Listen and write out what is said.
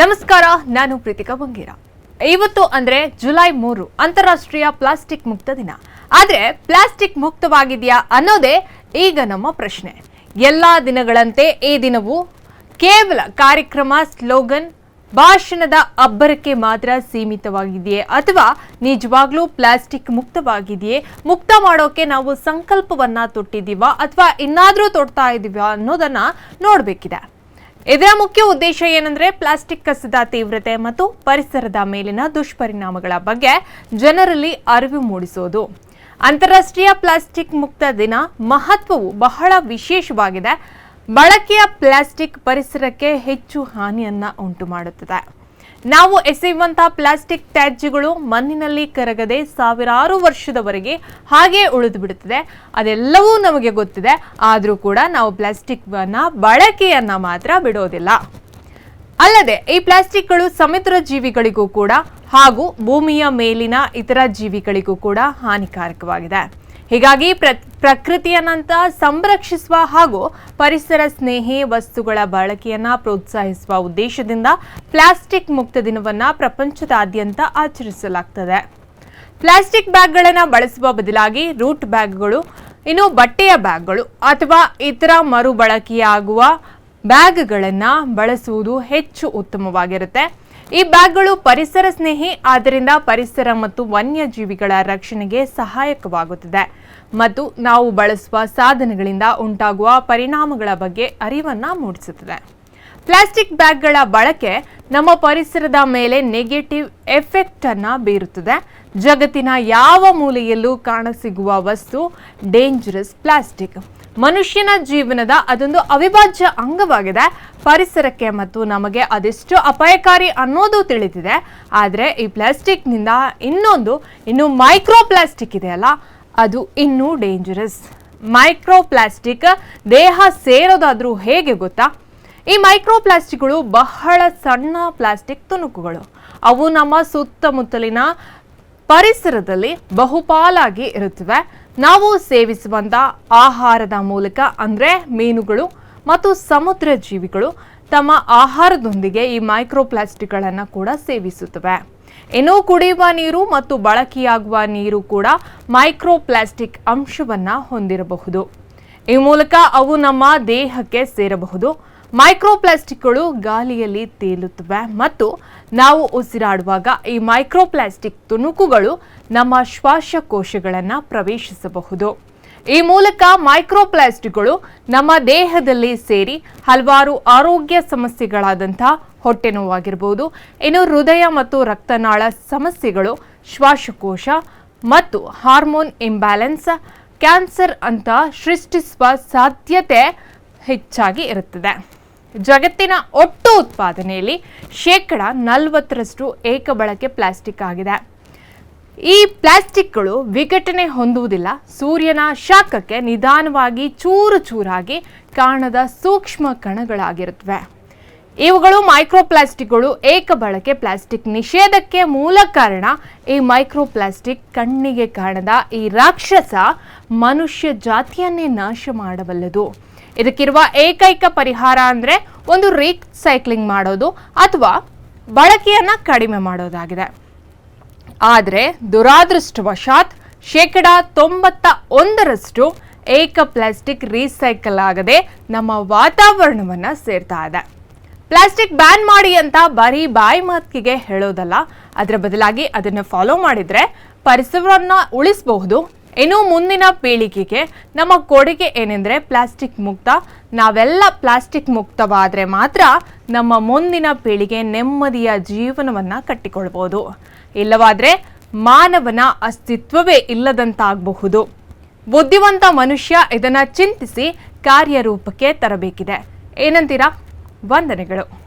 ನಮಸ್ಕಾರ, ನಾನು ಪ್ರೀತಿಕಾ ಬಂಗೀರ. ಇವತ್ತು ಅಂದ್ರೆ ಜುಲೈ ಮೂರು, ಅಂತಾರಾಷ್ಟ್ರೀಯ ಪ್ಲಾಸ್ಟಿಕ್ ಮುಕ್ತ ದಿನ. ಆದ್ರೆ ಪ್ಲಾಸ್ಟಿಕ್ ಮುಕ್ತವಾಗಿದೆಯಾ ಅನ್ನೋದೇ ಈಗ ನಮ್ಮ ಪ್ರಶ್ನೆ. ಎಲ್ಲಾ ದಿನಗಳಂತೆ ಈ ದಿನವು ಕೇವಲ ಕಾರ್ಯಕ್ರಮ, ಸ್ಲೋಗನ್, ಭಾಷಣದ ಅಬ್ಬರಕ್ಕೆ ಮಾತ್ರ ಸೀಮಿತವಾಗಿದೆಯೇ ಅಥವಾ ನಿಜವಾಗ್ಲೂ ಪ್ಲಾಸ್ಟಿಕ್ ಮುಕ್ತವಾಗಿದೆಯೇ? ಮುಕ್ತ ಮಾಡೋಕೆ ನಾವು ಸಂಕಲ್ಪವನ್ನ ತೊಟ್ಟಿದ್ದೀವಾ ಅಥವಾ ಇನ್ನಾದ್ರೂ ತೊಡ್ತಾ ಇದೀವಾ ಅನ್ನೋದನ್ನ ನೋಡ್ಬೇಕಿದೆ. ಇದರ ಮುಖ್ಯ ಉದ್ದೇಶ ಏನಂದ್ರೆ ಪ್ಲಾಸ್ಟಿಕ್ ಕಸದ ತೀವ್ರತೆ ಮತ್ತು ಪರಿಸರದ ಮೇಲಿನ ದುಷ್ಪರಿಣಾಮಗಳ ಬಗ್ಗೆ ಜನರಲ್ಲಿ ಅರಿವು ಮೂಡಿಸುವುದು ಅಂತಾರಾಷ್ಟ್ರೀಯ ಪ್ಲಾಸ್ಟಿಕ್ ಮುಕ್ತ ದಿನ ಮಹತ್ವವು ಬಹಳ ವಿಶೇಷವಾಗಿದೆ. ಬಳಕೆಯ ಪ್ಲಾಸ್ಟಿಕ್ ಪರಿಸರಕ್ಕೆ ಹೆಚ್ಚು ಹಾನಿಯನ್ನ ಉಂಟು ಮಾಡುತ್ತದೆ ನಾವು ಎಸೆಯುವಂತಹ ಪ್ಲಾಸ್ಟಿಕ್ ತ್ಯಾಜ್ಯಗಳು ಮಣ್ಣಿನಲ್ಲಿ ಕರಗದೆ ಸಾವಿರಾರು ವರ್ಷದವರೆಗೆ ಹಾಗೆ ಉಳಿದು ಬಿಡುತ್ತದೆ. ಅದೆಲ್ಲವೂ ನಮಗೆ ಗೊತ್ತಿದೆ. ಆದರೂ ಕೂಡ ನಾವು ಪ್ಲಾಸ್ಟಿಕ್ನ ಬಳಕೆಯನ್ನ ಮಾತ್ರ ಬಿಡೋದಿಲ್ಲ. ಅಲ್ಲದೆ ಈ ಪ್ಲಾಸ್ಟಿಕ್ಗಳು ಸಮುದ್ರ ಜೀವಿಗಳಿಗೂ ಕೂಡ ಹಾಗೂ ಭೂಮಿಯ ಮೇಲಿನ ಇತರ ಜೀವಿಗಳಿಗೂ ಕೂಡ ಹಾನಿಕಾರಕವಾಗಿದೆ. ಹೀಗಾಗಿ ಪ್ರ, ಪ್ರಕೃತಿಯನ್ನಂತ ಸಂರಕ್ಷಿಸುವ ಹಾಗೂ ಪರಿಸರ ಸ್ನೇಹಿ ವಸ್ತುಗಳ ಬಳಕೆಯನ್ನ ಪ್ರೋತ್ಸಾಹಿಸುವ ಉದ್ದೇಶದಿಂದ ಪ್ಲಾಸ್ಟಿಕ್ ಮುಕ್ತ ದಿನವನ್ನ ಪ್ರಪಂಚದಾದ್ಯಂತ ಆಚರಿಸಲಾಗ್ತದೆ. ಪ್ಲಾಸ್ಟಿಕ್ ಬ್ಯಾಗ್ಗಳನ್ನ ಬಳಸುವ ಬದಲಾಗಿ ರೂಟ್ ಬ್ಯಾಗ್ಗಳು, ಇನ್ನು ಬಟ್ಟೆಯ ಬ್ಯಾಗ್ಗಳು ಅಥವಾ ಇತರ ಮರುಬಳಕೆಯಾಗುವ ಬ್ಯಾಗ್ಗಳನ್ನು ಬಳಸುವುದು ಹೆಚ್ಚು ಉತ್ತಮವಾಗಿರುತ್ತೆ. ಈ ಬ್ಯಾಗ್ಗಳು ಪರಿಸರ ಸ್ನೇಹಿ, ಆದ್ದರಿಂದ ಪರಿಸರ ಮತ್ತು ವನ್ಯಜೀವಿಗಳ ರಕ್ಷಣೆಗೆ ಸಹಾಯಕವಾಗುತ್ತದೆ. ಮತ್ತು ನಾವು ಬಳಸುವ ಸಾಧನಗಳಿಂದ ಉಂಟಾಗುವ ಪರಿಣಾಮಗಳ ಬಗ್ಗೆ ಅರಿವನ್ನ ಮೂಡಿಸುತ್ತದೆ. ಪ್ಲಾಸ್ಟಿಕ್ ಬ್ಯಾಗ್ಗಳ ಬಳಕೆ ನಮ್ಮ ಪರಿಸರದ ಮೇಲೆ ನೆಗೆಟಿವ್ ಎಫೆಕ್ಟ್ ಅನ್ನ ಬೀರುತ್ತದೆ. ಜಗತ್ತಿನ ಯಾವ ಮೂಲೆಯಲ್ಲೂ ಕಾಣಸಿಗುವ ವಸ್ತು ಡೇಂಜರಸ್ ಪ್ಲಾಸ್ಟಿಕ್ ಮನುಷ್ಯನ ಜೀವನದ ಅದೊಂದು ಅವಿಭಾಜ್ಯ ಅಂಗವಾಗಿದೆ. ಪರಿಸರಕ್ಕೆ ಮತ್ತು ನಮಗೆ ಅದೆಷ್ಟು ಅಪಾಯಕಾರಿ ಅನ್ನೋದು ತಿಳಿದಿದೆ. ಆದರೆ ಈ ಪ್ಲಾಸ್ಟಿಕ್ನಿಂದ ಇನ್ನೊಂದು, ಇನ್ನು ಮೈಕ್ರೋ ಪ್ಲಾಸ್ಟಿಕ್ ಇದೆಯಲ್ಲ ಅದು ಇನ್ನೂ ಡೇಂಜರಸ್ ಮೈಕ್ರೋ ಪ್ಲಾಸ್ಟಿಕ್ ದೇಹ ಸೇರೋದಾದ್ರೂ ಹೇಗೆ ಗೊತ್ತಾ? ಈ ಮೈಕ್ರೋ ಪ್ಲಾಸ್ಟಿಕ್ಗಳು ಬಹಳ ಸಣ್ಣ ಪ್ಲಾಸ್ಟಿಕ್ ತುಣುಕುಗಳು. ಅವು ನಮ್ಮ ಸುತ್ತಮುತ್ತಲಿನ ಪರಿಸರದಲ್ಲಿ ಬಹುಪಾಲಾಗಿ ಇರುತ್ತವೆ. ನಾವು ಸೇವಿಸುವಂತ ಆಹಾರದ ಮೂಲಕ ಅಂದ್ರೆ ಮೀನುಗಳು ಮತ್ತು ಸಮುದ್ರ ಜೀವಿಗಳು ತಮ್ಮ ಆಹಾರದೊಂದಿಗೆ ಈ ಮೈಕ್ರೋ ಪ್ಲಾಸ್ಟಿಕ್ಗಳನ್ನು ಕೂಡ ಸೇವಿಸುತ್ತವೆ. ಇನ್ನು ಕುಡಿಯುವ ನೀರು ಮತ್ತು ಬಳಕೆಯಾಗುವ ನೀರು ಕೂಡ ಮೈಕ್ರೋ ಪ್ಲಾಸ್ಟಿಕ್ ಅಂಶವನ್ನ ಹೊಂದಿರಬಹುದು. ಈ ಮೂಲಕ ಅವು ನಮ್ಮ ದೇಹಕ್ಕೆ ಸೇರಬಹುದು. ಮೈಕ್ರೋ ಪ್ಲಾಸ್ಟಿಕ್ಗಳು ಗಾಳಿಯಲ್ಲಿ ತೇಲುತ್ತವೆ ಮತ್ತು ನಾವು ಉಸಿರಾಡುವಾಗ ಈ ಮೈಕ್ರೋಪ್ಲಾಸ್ಟಿಕ್ ತುಣುಕುಗಳು ನಮ್ಮ ಶ್ವಾಸಕೋಶಗಳನ್ನು ಪ್ರವೇಶಿಸಬಹುದು. ಈ ಮೂಲಕ ಮೈಕ್ರೋ ಪ್ಲಾಸ್ಟಿಕ್ಗಳು ನಮ್ಮ ದೇಹದಲ್ಲಿ ಸೇರಿ ಹಲವಾರು ಆರೋಗ್ಯ ಸಮಸ್ಯೆಗಳಾದಂಥ ಹೊಟ್ಟೆ ನೋವಾಗಿರ್ಬೋದು ಇನ್ನು ಹೃದಯ ಮತ್ತು ರಕ್ತನಾಳ ಸಮಸ್ಯೆಗಳು, ಶ್ವಾಸಕೋಶ ಮತ್ತು ಹಾರ್ಮೋನ್ ಇಂಬ್ಯಾಲೆನ್ಸ್, ಕ್ಯಾನ್ಸರ್ ಅಂತ ಸೃಷ್ಟಿಸುವ ಸಾಧ್ಯತೆ ಹೆಚ್ಚಾಗಿ ಇರುತ್ತದೆ. ಜಗತ್ತಿನ ಒಟ್ಟು ಉತ್ಪಾದನೆಯಲ್ಲಿ ಶೇಕಡ ನಲವತ್ತರಷ್ಟು ಏಕಬಳಕೆ ಪ್ಲಾಸ್ಟಿಕ್ ಆಗಿದೆ. ಈ ಪ್ಲಾಸ್ಟಿಕ್ಗಳು ವಿಘಟನೆ ಹೊಂದುವುದಿಲ್ಲ. ಸೂರ್ಯನ ಶಾಖಕ್ಕೆ ನಿಧಾನವಾಗಿ ಚೂರು ಚೂರಾಗಿ ಕಾಣದ ಸೂಕ್ಷ್ಮ ಕಣಗಳಾಗಿರುತ್ತವೆ. ಇವುಗಳು ಮೈಕ್ರೋ ಪ್ಲಾಸ್ಟಿಕ್ಗಳು ಏಕ ಬಳಕೆ ಪ್ಲಾಸ್ಟಿಕ್ ನಿಷೇಧಕ್ಕೆ ಮೂಲ ಕಾರಣ ಈ ಮೈಕ್ರೋ ಪ್ಲಾಸ್ಟಿಕ್ ಕಣ್ಣಿಗೆ ಕಾಣದ ಈ ರಾಕ್ಷಸ ಮನುಷ್ಯ ಜಾತಿಯನ್ನೇ ನಾಶ ಮಾಡಬಲ್ಲದು. ಇದಕ್ಕಿರುವ ಏಕೈಕ ಪರಿಹಾರ ಅಂದರೆ ಒಂದು ರೀಸೈಕ್ಲಿಂಗ್ ಮಾಡೋದು ಅಥವಾ ಬಳಕೆಯನ್ನು ಕಡಿಮೆ ಮಾಡೋದಾಗಿದೆ. ಆದರೆ ದುರಾದೃಷ್ಟವಶಾತ್ ಶೇಕಡ ತೊಂಬತ್ತ ಒಂದರಷ್ಟು ಏಕ ಪ್ಲಾಸ್ಟಿಕ್ ರೀಸೈಕಲ್ ಆಗದೆ ನಮ್ಮ ವಾತಾವರಣವನ್ನು ಸೇರ್ತಾ ಇದೆ. ಪ್ಲಾಸ್ಟಿಕ್ ಬ್ಯಾನ್ ಮಾಡಿ ಅಂತ ಬರೀ ಬಾಯಿ ಮಾತಿಗೆ ಹೇಳೋದಲ್ಲ, ಅದರ ಬದಲಾಗಿ ಅದನ್ನು ಫಾಲೋ ಮಾಡಿದರೆ ಪರಿಸರವನ್ನು ಉಳಿಸಬಹುದು ಇನ್ನು ಮುಂದಿನ ಪೀಳಿಗೆಗೆ ನಮ್ಮ ಕೊಡುಗೆ ಏನೆಂದರೆ ಪ್ಲಾಸ್ಟಿಕ್ ಮುಕ್ತ. ನಾವೆಲ್ಲ ಪ್ಲಾಸ್ಟಿಕ್ ಮುಕ್ತವಾದರೆ ಮಾತ್ರ ನಮ್ಮ ಮುಂದಿನ ಪೀಳಿಗೆ ನೆಮ್ಮದಿಯ ಜೀವನವನ್ನು ಕಟ್ಟಿಕೊಳ್ಬೋದು. ಇಲ್ಲವಾದರೆ ಮಾನವನ ಅಸ್ತಿತ್ವವೇ ಇಲ್ಲದಂತಾಗಬಹುದು. ಬುದ್ಧಿವಂತ ಮನುಷ್ಯ ಇದನ್ನು ಚಿಂತಿಸಿ ಕಾರ್ಯರೂಪಕ್ಕೆ ತರಬೇಕಿದೆ. ಏನಂತೀರಾ? ವಂದನೆಗಳು.